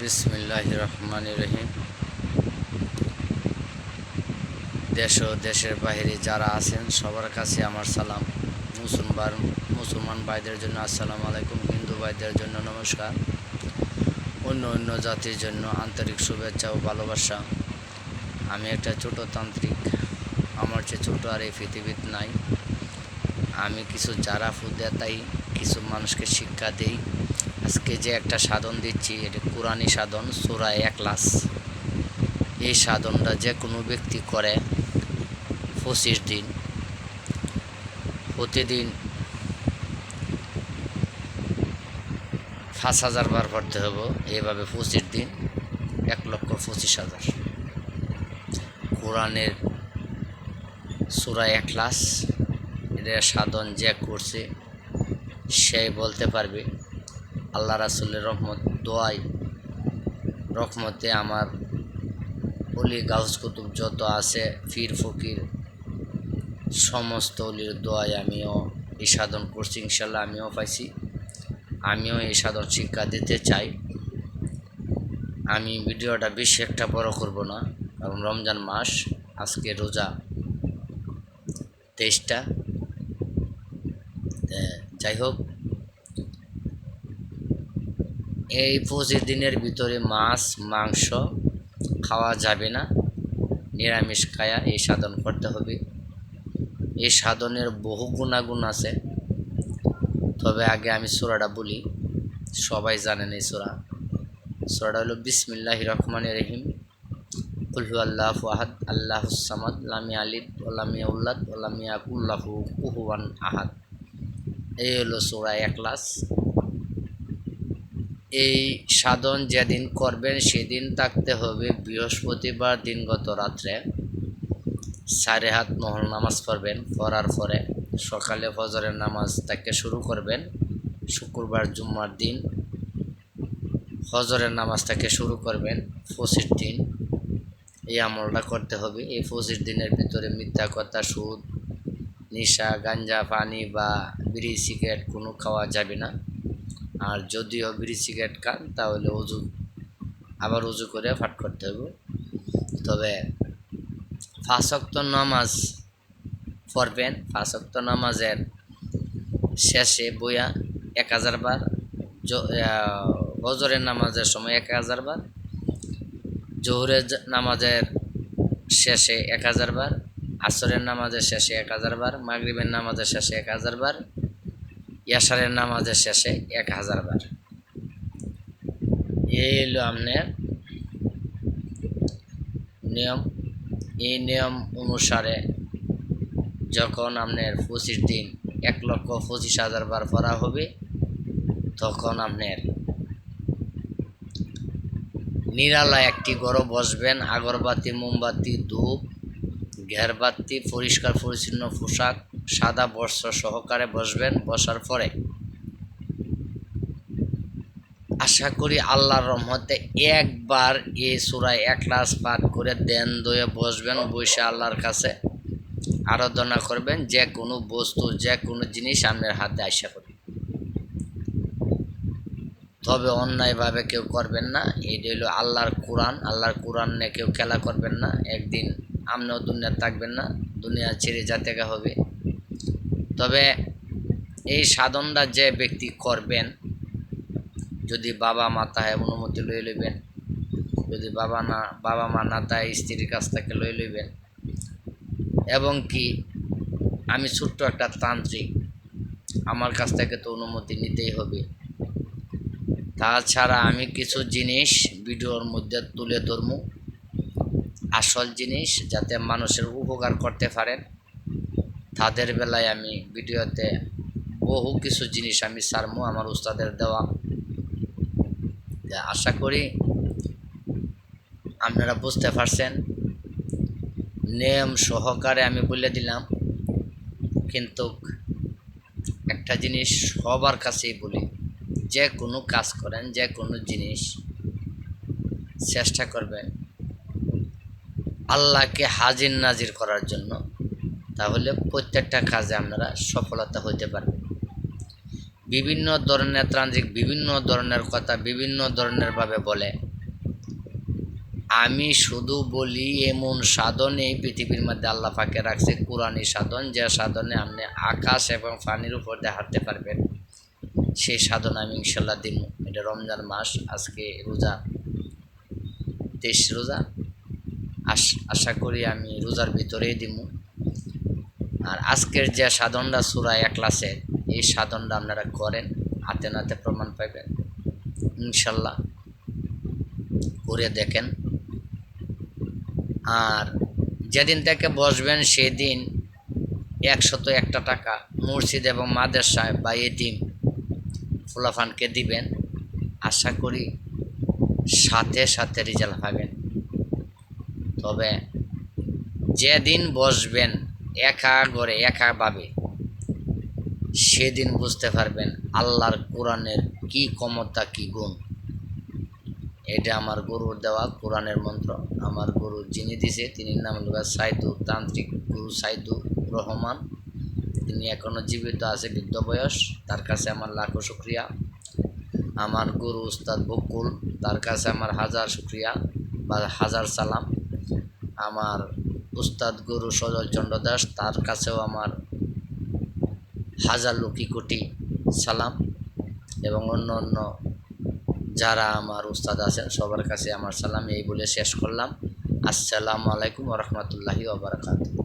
বিসমিল্লাহ রহমান রহিম দেশ ও দেশের বাইরে যারা আছেন, সবার কাছে আমার সালাম। মুসলমান মুসলমান ভাইদের জন্য আসসালামু আলাইকুম, হিন্দু ভাইদের জন্য নমস্কার। অন্য অন্য জাতির জন্য আন্তরিক শুভেচ্ছা ও ভালোবাসা। আমি একটা ছোট তান্ত্রিক। আমার চেয়ে ছোট আর এই পৃথিবীতে নাই। আমি কিছু যারা ফুদে তাই কিছু মানুষকে শিক্ষা দেই। আজকে যে একটা সাধন দিচ্ছি, এটা কোরআনি সাধন, সুরা একলাস এই সাধনটা যে কোনো ব্যক্তি করে পঁচিশ দিন। প্রতিদিন পাঁচ হাজার বার করতে হবে এইভাবে পঁচিশ দিন এক লক্ষ পঁচিশ হাজার। কোরআনের সুরা একলাস এটা সাধন যে করছে সেই বলতে পারবে, আল্লাহ রাসুলের রহমত দোয়াই রহমতে আমার অলি গাউস কুতুব যত আছে, ফির ফকির সমস্ত অলির দোয়াই আমিও এই সাধন করছি ইনশাল্লাহ আমিও পাইছি। আমিও এই সাধন শিক্ষা দিতে চাই। আমি ভিডিওটা বেশি একটা বড় করব না, কারণ রমজান মাস, আজকে রোজা, তেইশটা। যাই হোক, এই পঁচিশ দিনের ভিতরে মাছ, মাংস খাওয়া যাবে না। নিরামিষ খায়া এই সাধন করতে হবে। এই সাধনের বহু গুণাগুণ আছে। তবে আগে আমি সুরাটা বলি। সবাই জানেন এই সুরা। সুরাটা হলো বিসমিল্লাহ রহমান রহিম। কুলহু আল্লাহ আহাদ, আল্লাহ সামাদ, লামি আলিদ ওলামিয়া উল্লাদ ওলামিয়া উল্লাহু কুহুয়ান আহাদ। এই হলো সুরা একলাস এই সাধন যেদিন করবেন, সেদিন থাকতে হবে বৃহস্পতিবার দিনগত রাত্রে। সাড়ে হাত মহল নামাজ পড়বেন, পড়ার পরে সকালে ফজরের নামাজ থেকে শুরু করবেন, শুক্রবার, জুম্মার দিন ফজরের নামাজ থেকে শুরু করবেন, পঁচিশ দিন। এই আমলটা করতে হবে। এই পঁচিশ দিনের ভিতরে মিথ্যা কথা, সুদ নেশা, গাঞ্জা, পানি বা বিড়ি, সিগারেট কোনো খাওয়া যাবে না। আর যদিও বিড়ি, সিগারেট খান, তাহলে উজু, আবার উজু করে ফাট করতে হবে। তবে ফাঁসক্ত নামাজ পড়বেন। ফাঁসক্ত নামাজের শেষে বইয়া এক হাজার বার হজরের নামাজের সময় এক হাজার বার, জোহরের নামাজের শেষে এক হাজার বার আসরের নামাজের শেষে এক হাজার বার, মাগরিবের নামাজের শেষে এক হাজার বার, ইয়াসারের নামাজের শেষে এক হাজার বার। এই হলো আপনার নিয়ম। এই নিয়ম অনুসারে যখন আপনার পঁচিশ দিন এক লক্ষ পঁচিশ হাজার বার পড়া হবে, তখন আপনার নিরালা একটি ঘরে বসবেন, আগরবাতি, মোমবাতি, ধূপ ঘেরবাতি পরিষ্কার, পরিচ্ছন্ন পোশাক, সাদা বস্ত্র সহকারে বসবেন, বসার পরে আশা করি আল্লাহর রহমতে একবার এই সুরায় এক লাস পাঠ করে দেন দয়ে বসবেন, বসে আল্লাহর কাছে আরাধনা করবেন, যে কোনো বস্তু, যে কোনো জিনিস আপনার হাতে আশা করি তবে অন্যায়ভাবে কেউ করবেন না, এটা হলো আল্লাহর কোরআন আল্লাহর কোরআন নিয়ে কেউ খেলা করবেন না, একদিন আপনিও দুনিয়া থাকবেন না, দুনিয়া ছেড়ে যাতে হবে। তবে এই সাধনটা যে ব্যক্তি করবেন, যদি বাবা মা তাহে অনুমতি লই লইবেন, যদি বাবা না, বাবা মা না তাহে স্ত্রীর কাছ থেকে লই লইবেন, এবং কি আমি ছোট্ট একটা তান্ত্রিক, আমার কাছ থেকে তো অনুমতি নিতেই হবে। তাছাড়া আমি কিছু জিনিস ভিডিওর মধ্যে তুলে ধরবো। আসল জিনিস যাতে মানুষের উপকার করতে পারেন। তাদের বেলায় আমি ভিডিওতে বহু কিছু জিনিস আমি সারমু আমার উস্তাদের দেওয়া। আশা করি আপনারা বুঝতে পারছেন। নিয়ম সহকারে আমি বলে দিলাম। কিন্তু একটা জিনিস সবার কাছেই বলি, যে কোনো কাজ করেন, যে কোনো জিনিস চেষ্টা করবেন। আল্লাহকে হাজির নাজির করার জন্য, তাহলে প্রত্যেকটা কাজে আপনারা সফলতা হইতে পারবেন। বিভিন্ন ধরনের ত্রান্ত্রিক বিভিন্ন ধরনের কথা, বিভিন্ন ধরনের ভাবে বলে। আমি শুধু বলি এমন সাধন এই পৃথিবীর মধ্যে আল্লাহ পাকে রাখছে কোরআনী সাধন, যে সাধনে আপনি আকাশ এবং পানির উপর দিয়ে হাঁটতে পারবেন, সেই সাধন আমি ইনশাল্লাহ দিন এটা রমজান মাস, আজকে রোজা, তেইশ রোজা। আশ- করি আমি রোজার ভিতরেই দিব। আর আজকের যে সাধনটা সুরা এক ক্লাসের এই সাধনটা আপনারা করেন, হাতে নাতে প্রমাণ পাইবেন। ইনশাল্লাহ করে দেখেন। আর যেদিন থেকে বসবেন সেদিন একশত একটা টাকা মসজিদ এবং মাদ্রাসায় বা এটিম ফুলাফানকে দিবেন। আশা করি সাথে সাথে রেজাল্ট পাবেন। তবে যেদিন বসবেন একা ঘরে একাভাবে সেদিন বুঝতে পারবেন আল্লাহর কোরআনের কি ক্ষমতা, কি গুণ। এটা আমার গুরুর দেওয়া কোরআনের মন্ত্র। আমার গুরু যিনি দিছে তিনি নাম হল সাইদু, তান্ত্রিক গুরু সাইদু রহমান। তিনি এখনও জীবিত আছে, বৃদ্ধ বয়স। তার কাছে আমার লাখো শুক্রিয়া। আমার গুরু উস্তাদ বকুল, তার কাছে আমার হাজার শুক্রিয়া বা হাজার সালাম। আমার উস্তাদ গুরু সজল চন্দ্র দাস, তার কাছেও আমার হাজার লুকি কোটি সালাম এবং অন্য অন্য যারা আমার উস্তাদ আছেন সবার কাছে আমার সালাম। এই বলে শেষ করলাম। আসসালামু আলাইকুম রহমতুল্লাহি ওবরাকাতুহ